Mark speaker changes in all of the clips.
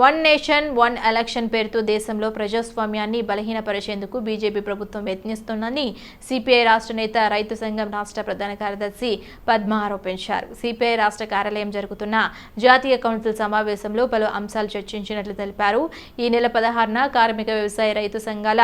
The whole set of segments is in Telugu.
Speaker 1: వన్ నేషన్ వన్ ఎలక్షన్ పేరుతో దేశంలో ప్రజాస్వామ్యాన్ని బలహీనపరిచేందుకు బీజేపీ ప్రభుత్వం యత్నిస్తోందని సిపిఐ రాష్ట్ర నేత రైతు సంఘం రాష్ట్ర ప్రధాన కార్యదర్శి పద్మ ఆరోపించారు. సిపిఐ రాష్ట్ర కార్యాలయం జరుగుతున్న జాతీయ కౌన్సిల్ సమావేశంలో పలు అంశాలు చర్చించినట్లు తెలిపారు. ఈ నెల పదహారున కార్మిక వ్యవసాయ రైతు సంఘాల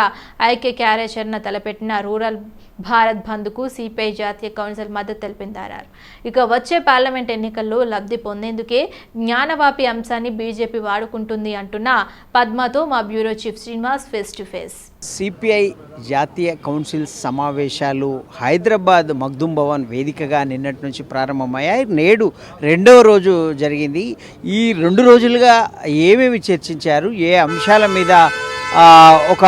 Speaker 1: ఐక్య కార్యాచరణ తలపెట్టిన రూరల్ భారత్ బంద్కు సిపిఐ జాతీయ కౌన్సిల్ మద్దతు తెలిపిందన్నారు. ఇక వచ్చే పార్లమెంట్ ఎన్నికల్లో లబ్ధి పొందేందుకే జ్ఞానవాపి అంశాన్ని బీజేపీ వాడుకుంటుంది అంటున్న పద్మతో మా bureau chief Srinivas face to face.
Speaker 2: CPI జాతీయ కౌన్సిల్ సమావేశాలు హైదరాబాద్ మగ్దుం భవన్ వేదికగా నిన్నటి నుంచి ప్రారంభమయ్యాయి. నేడు రెండవ రోజు జరిగింది. ఈ రెండు రోజులుగా ఏమేమి చర్చించారు? ఏ అంశాల మీద ఒక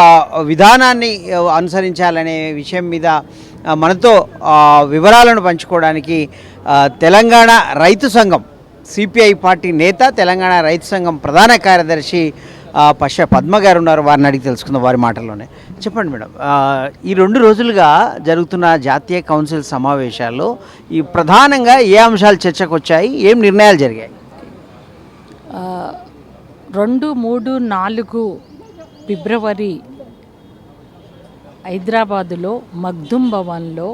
Speaker 2: విధానాన్ని అనుసరించాలనే విషయం మీద మనతో వివరాలను పంచుకోవడానికి తెలంగాణ రైతు సంఘం సిపిఐ పార్టీ నేత తెలంగాణ రైతు సంఘం ప్రధాన కార్యదర్శి పశ పశ్చ పద్మ గారు ఉన్నారు. వారిని అడిగి తెలుసుకుందాం వారి మాటల్లోనే. చెప్పండి మేడం. ఈ రెండు రోజులుగా జరుగుతున్న జాతీయ కౌన్సిల్ సమావేశాల్లో ఈ ప్రధానంగా ఏ అంశాలు చర్చకు వచ్చాయి ఏం నిర్ణయాలు జరిగాయి?
Speaker 3: రెండు మూడు నాలుగు ఫిబ్రవరి హైదరాబాదులో మగ్దుం భవన్లో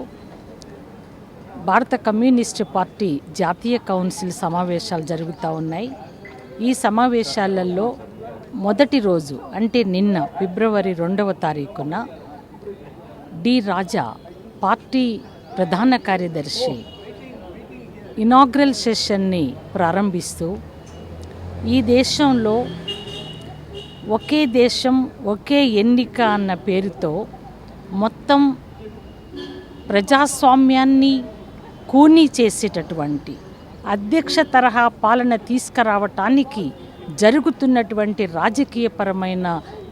Speaker 3: భారత కమ్యూనిస్ట్ పార్టీ జాతీయ కౌన్సిల్ సమావేశాలు జరుగుతూ ఉన్నాయి. ఈ సమావేశాలలో మొదటి రోజు అంటే నిన్న ఫిబ్రవరి రెండవ తారీఖున డి రాజా పార్టీ ప్రధాన కార్యదర్శి ఇనాగ్రల్ సెషన్ని ప్రారంభిస్తూ ఈ దేశంలో ఒకే దేశం ఒకే ఎన్నిక అన్న పేరుతో మొత్తం ప్రజాస్వామ్యాన్ని కూనీ చేసేటటువంటి అధ్యక్ష తరహా పాలన తీసుకురావటానికి జరుగుతున్నటువంటి రాజకీయపరమైన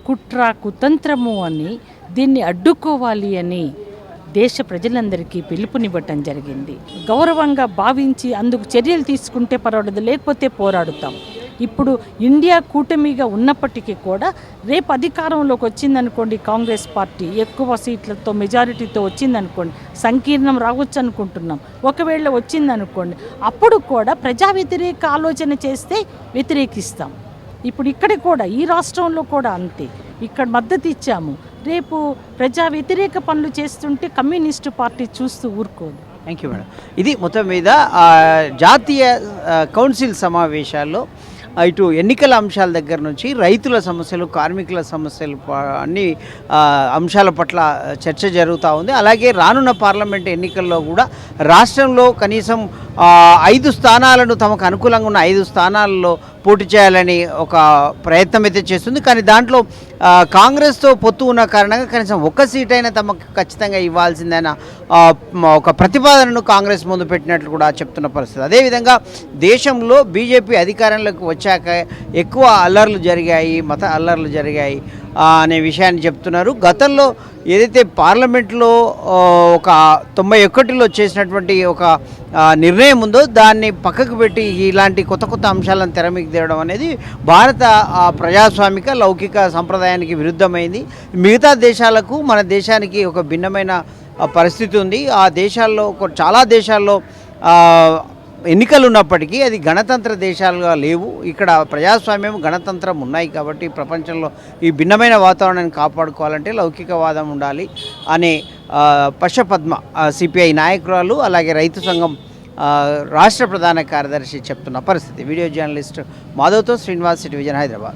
Speaker 3: కుట్ర కుతంత్రము అని దీన్ని అడ్డుకోవాలి అని దేశ ప్రజలందరికీ పిలుపునివ్వటం జరిగింది. గౌరవంగా భావించి అందుకు చర్యలు తీసుకుంటే పర్వాలేదు లేకపోతే పోరాడుతాం. ఇప్పుడు ఇండియా కూటమిగా ఉన్నప్పటికీ కూడా రేపు అధికారంలోకి వచ్చిందనుకోండి కాంగ్రెస్ పార్టీ ఎక్కువ సీట్లతో మెజారిటీతో వచ్చిందనుకోండి సంకీర్ణం రావచ్చు అనుకుంటున్నాం. ఒకవేళ వచ్చిందనుకోండి అప్పుడు కూడా ప్రజా వ్యతిరేక ఆలోచన చేస్తే వ్యతిరేకిస్తాం. ఇప్పుడు ఇక్కడ కూడా ఈ రాష్ట్రంలో కూడా అంతే. ఇక్కడ మద్దతు ఇచ్చాము. రేపు ప్రజా వ్యతిరేక పనులు చేస్తుంటే కమ్యూనిస్టు పార్టీ చూస్తూ ఊరుకోదు.
Speaker 2: థ్యాంక్ యూ మేడం ఇది మొత్తం మీద జాతీయ కౌన్సిల్ సమావేశాల్లో ఇటు ఎన్నికల అంశాల దగ్గర నుంచి రైతుల సమస్యలు కార్మికుల సమస్యలు ప- అన్ని అంశాల పట్ల చర్చ జరుగుతూ ఉంది. అలాగే రానున్న పార్లమెంట్ ఎన్నికల్లో కూడా రాష్ట్రంలో కనీసం ఐదు స్థానాలను తమకు అనుకూలంగా ఉన్న ఐదు స్థానాల్లో పోటీ చేయాలని ఒక ప్రయత్నం అయితే చేస్తుంది. కానీ దాంట్లో కాంగ్రెస్తో పొత్తు ఉన్న కారణంగా కనీసం ఒక్క సీట్ అయినా తమకు ఖచ్చితంగా ఇవ్వాల్సిందైన? ఒక ప్రతిపాదనను కాంగ్రెస్ ముందు పెట్టినట్లు కూడా చెప్తున్న పరిస్థితి. అదేవిధంగా దేశంలో బీజేపీ అధికారంలోకి వచ్చాక ఎక్కువ అల్లర్లు జరిగాయి మత అల్లర్లు జరిగాయి. అనే విషయాన్ని చెప్తున్నారు. గతంలో ఏదైతే పార్లమెంట్లో ఒక తొంభై ఒకటిలో చేసినటువంటి ఒక నిర్ణయం ఉందో దాన్ని పక్కకు పెట్టి ఇలాంటి కొత్త కొత్త అంశాలను తెరమికి తీయడం తేవడం అనేది భారత ప్రజాస్వామిక లౌకిక సంప్రదాయానికి విరుద్ధమైంది. మిగతా దేశాలకు మన దేశానికి ఒక భిన్నమైన పరిస్థితి ఉంది. ఆ దేశాల్లో చాలా దేశాల్లో ఎన్నికలు ఉన్నప్పటికీ అది గణతంత్ర దేశాలుగా లేవు. ఇక్కడ ప్రజాస్వామ్యం గణతంత్రం ఉన్నాయి కాబట్టి ప్రపంచంలో ఈ భిన్నమైన వాతావరణాన్ని కాపాడుకోవాలంటే లౌకికవాదం ఉండాలి అనే పశపద్మ సిపిఐ నాయకురాలు అలాగే రైతు సంఘం రాష్ట్ర ప్రధాన కార్యదర్శి చెప్తున్న పరిస్థితి. వీడియో జర్నలిస్ట్ మాధవ్తో శ్రీనివాస్ సిటీ విజయన్ హైదరాబాద్.